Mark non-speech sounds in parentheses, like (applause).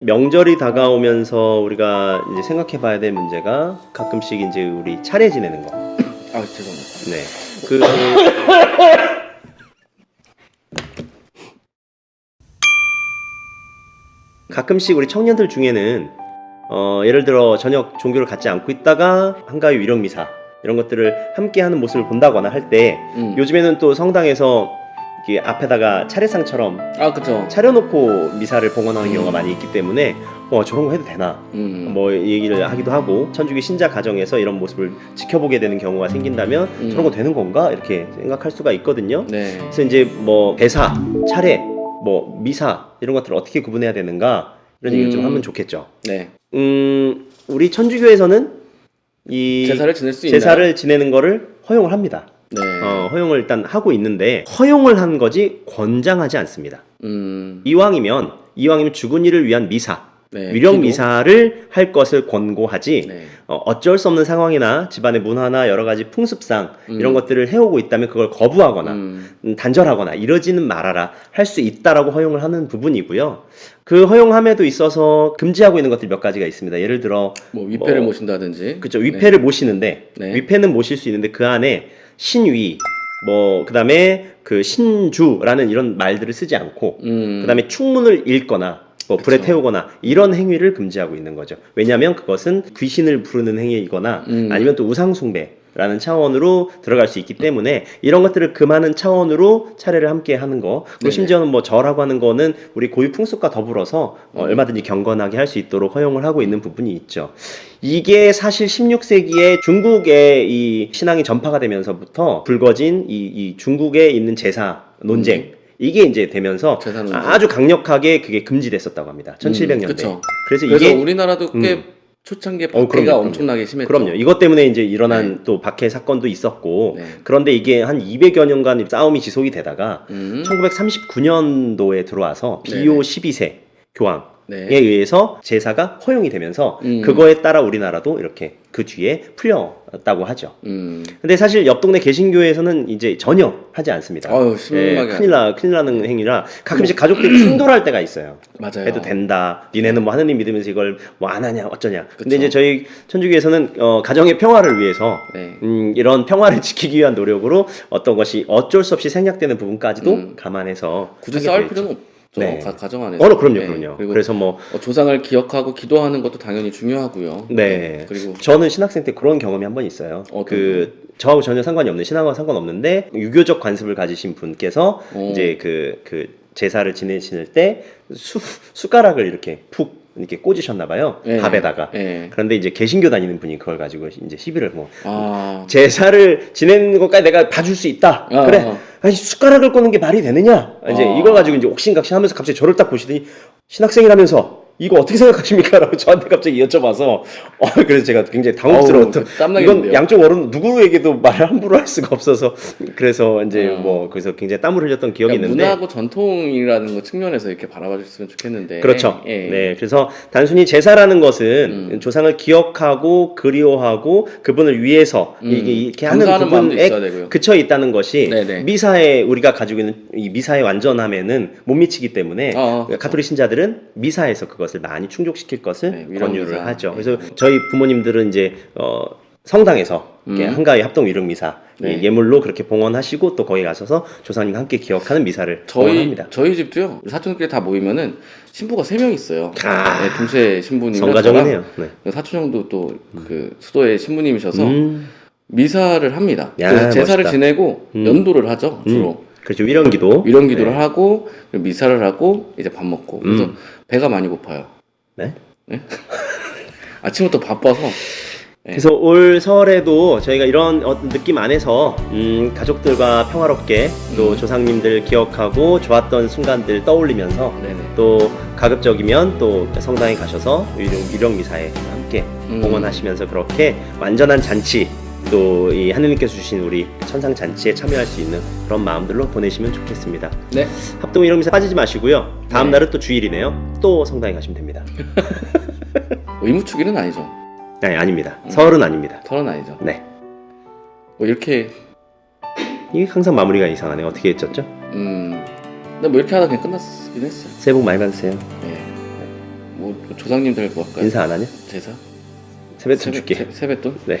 명절이 다가오면서 우리가 이제 생각해 봐야 될 문제가 가끔씩 이제 우리 차례 지내는 거. (coughs) 아 죄송합니다. 네. 그 (coughs) 가끔씩 우리 청년들 중에는 어, 예를 들어 전혀 종교를 갖지 않고 있다가 한가위 위령 미사 이런 것들을 함께 하는 모습을 본다거나 할 때 음. 요즘에는 또 성당에서 이게 앞에다가 차례상처럼 아 그쵸. 차려놓고 미사를 봉헌하는 경우가 많이 있기 때문에 어 저런 거 해도 되나 음. 뭐 얘기를 하기도 하고 천주교 신자 가정에서 이런 모습을 지켜보게 되는 경우가 생긴다면 음. 저런 거 되는 건가 이렇게 생각할 수가 있거든요. 네. 그래서 이제 뭐 대사, 차례, 뭐 미사 이런 것들을 어떻게 구분해야 되는가 이런 얘기를 좀 음. 하면 좋겠죠. 네. 음 우리 천주교에서는 이 제사를 지낼 수 있나요? 제사를 지내는 거를 허용을 합니다. 네. 어, 허용을 일단 하고 있는데 허용을 한 거지 권장하지 않습니다. 음. 이왕이면 이왕이면 죽은 이를 위한 미사, 네. 위령 기도. 미사를 할 것을 권고하지 네. 어, 어쩔 수 없는 상황이나 집안의 문화나 여러 가지 풍습상 음. 이런 것들을 해오고 있다면 그걸 거부하거나 음. 음, 단절하거나 이러지는 말아라 할 수 있다라고 허용을 하는 부분이고요. 그 허용함에도 있어서 금지하고 있는 것들 몇 가지가 있습니다. 예를 들어 뭐 위패를 뭐, 모신다든지. 그죠 위패를 모시는데 네. 위패는 모실 수 있는데 그 안에 신위 뭐 그다음에 그 신주라는 이런 말들을 쓰지 않고 음. 그다음에 충문을 읽거나 뭐 불에 그쵸. 태우거나 이런 행위를 금지하고 있는 거죠. 왜냐하면 그것은 귀신을 부르는 행위이거나 음. 아니면 또 우상 숭배 라는 차원으로 들어갈 수 있기 때문에 이런 것들을 금하는 차원으로 차례를 함께 하는 거 그리고 네네. 심지어는 뭐 절하고 하는 거는 우리 고유 풍습과 더불어서 어, 음. 얼마든지 경건하게 할 수 있도록 허용을 하고 있는 부분이 있죠. 이게 사실 16세기에 중국의 이 신앙이 전파가 되면서부터 불거진 이, 이 중국에 있는 제사 논쟁 이게 이제 되면서 음. 아주 강력하게 그게 금지됐었다고 합니다. 1700년대. 그쵸. 그래서 그래서 이게 우리나라도 꽤 음. 초창기에 어, 박해가 그럼요, 그럼요. 엄청나게 심했죠. 그럼요. 이것 때문에 이제 일어난 네. 또 박해 사건도 있었고 네. 그런데 이게 한 200여 년간 싸움이 지속이 되다가 음. 1939년도에 들어와서 비오 12세 교황 네. 에 의해서 제사가 허용이 되면서 음. 그거에 따라 우리나라도 이렇게 그 뒤에 풀렸다고 하죠. 음. 근데 사실 옆 동네 개신교에서는 이제 전혀 하지 않습니다. 심하게 예, 큰일 나 큰일 나는 행위라 가끔씩 가족들이 충돌할 때가 있어요. 맞아요. 해도 된다. 니네는 뭐 하느님 믿으면서 이걸 뭐 안 하냐 어쩌냐. 근데 그쵸. 이제 저희 천주교에서는 어, 가정의 평화를 위해서 네. 음, 이런 평화를 (laughs) 지키기 위한 노력으로 어떤 것이 어쩔 수 없이 생략되는 부분까지도 음. 감안해서 굳이 싸울. 필요는 없죠. 네. 가, 가정 안에서. 어, 그럼요, 네. 그럼요. 그리고 그래서 뭐 어, 조상을 기억하고 기도하는 것도 당연히 중요하고요. 네. 그리고 저는 신학생 때 그런 경험이 한 번 있어요. 어떤 그 저하고 전혀 상관이 없는 신앙과 상관없는데 유교적 관습을 가지신 분께서 어. 이제 그 그 제사를 지내실 때 수, 숟가락을 이렇게 푹 이렇게 꽂으셨나 봐요. 네. 밥에다가. 예. 그런데 이제 개신교 다니는 분이 그걸 가지고 이제 시비를 뭐 아. 제사를 지내는 것까지 내가 봐줄 수 있다. 아, 그래. 아. 아니 숟가락을 꽂는 게 말이 되느냐? 이제 아. 이걸 가지고 이제 옥신각신하면서 갑자기 저를 딱 보시더니 신학생이라면서 이거 어떻게 생각하십니까? 라고 저한테 갑자기 여쭤봐서 어, 그래서 제가 굉장히 당혹스러웠던. 이건 양쪽 어른 누구에게도 말을 함부로 할 수가 없어서 그래서 이제 어. 뭐 그래서 굉장히 땀을 흘렸던 기억이 그러니까 있는데 문화고 전통이라는 거 측면에서 이렇게 바라봐줬으면 좋겠는데. 그렇죠. 예. 네, 그래서 단순히 제사라는 것은 음. 조상을 기억하고 그리워하고 그분을 위해서 음. 이게 이렇게 하는 감사하는 마음도 부분에 되고요. 그쳐 있다는 것이 네네. 미사에 우리가 가지고 있는 이 미사의 완전함에는 못 미치기 때문에 어, 그렇죠. 가톨릭 신자들은 미사에서 그것 을 많이 충족시킬 것을 네, 권유를. 하죠. 네. 그래서 저희 부모님들은 이제 어, 성당에서 음. 한가위 합동 위령 미사 네. 예물로 그렇게 봉헌하시고 또 거기 가셔서 조상님과 함께 기억하는 미사를 저희 봉헌합니다. 저희 집도요. 사촌들끼리 다 모이면은 신부가 세 명 있어요. 아. 네, 동체 신부님 성가정이네요. 네. 사촌 형도 또 그 수도의 신부님이셔서 음. 미사를 합니다. 야, 그래서 제사를 멋있다. 지내고 음. 연도를 하죠 주로. 그렇죠. 위령기도. 위령 기도를 네. 하고 미사를 하고 이제 밥 먹고 그래서 음. 배가 많이 고파요. 네? (laughs) 아침부터 바빠서 네. 그래서 올 설에도 저희가 이런 어- 느낌 안에서 음, 가족들과 평화롭게 또 음. 조상님들 기억하고 좋았던 순간들 떠올리면서 네네. 또 가급적이면 또 성당에 가셔서 유령, 유령 미사에 함께 음. 봉헌하시면서 그렇게 완전한 잔치 또 이 하느님께서 주신 우리 천상 잔치에 참여할 수 있는 그런 마음들로 보내시면 좋겠습니다. 네. 합동 미사 빠지지 마시고요. 다음 네. 날은 또 주일이네요. 또 성당에 가시면 됩니다. (laughs) 의무추기는 아니죠. 아니 아닙니다. 음. 설은 아닙니다. 털은 아니죠. 네. 뭐 이렇게 이게 항상 마무리가 이상하네. 어떻게 했었죠? 음. 근데 뭐 이렇게 하다 그냥 끝났긴 했어요. 새해 복 많이 받으세요. 네. 뭐 조상님 달고 할까요? 인사 안 하냐? 제사? 세뱃돈 줄게. 세, 세뱃돈? 네.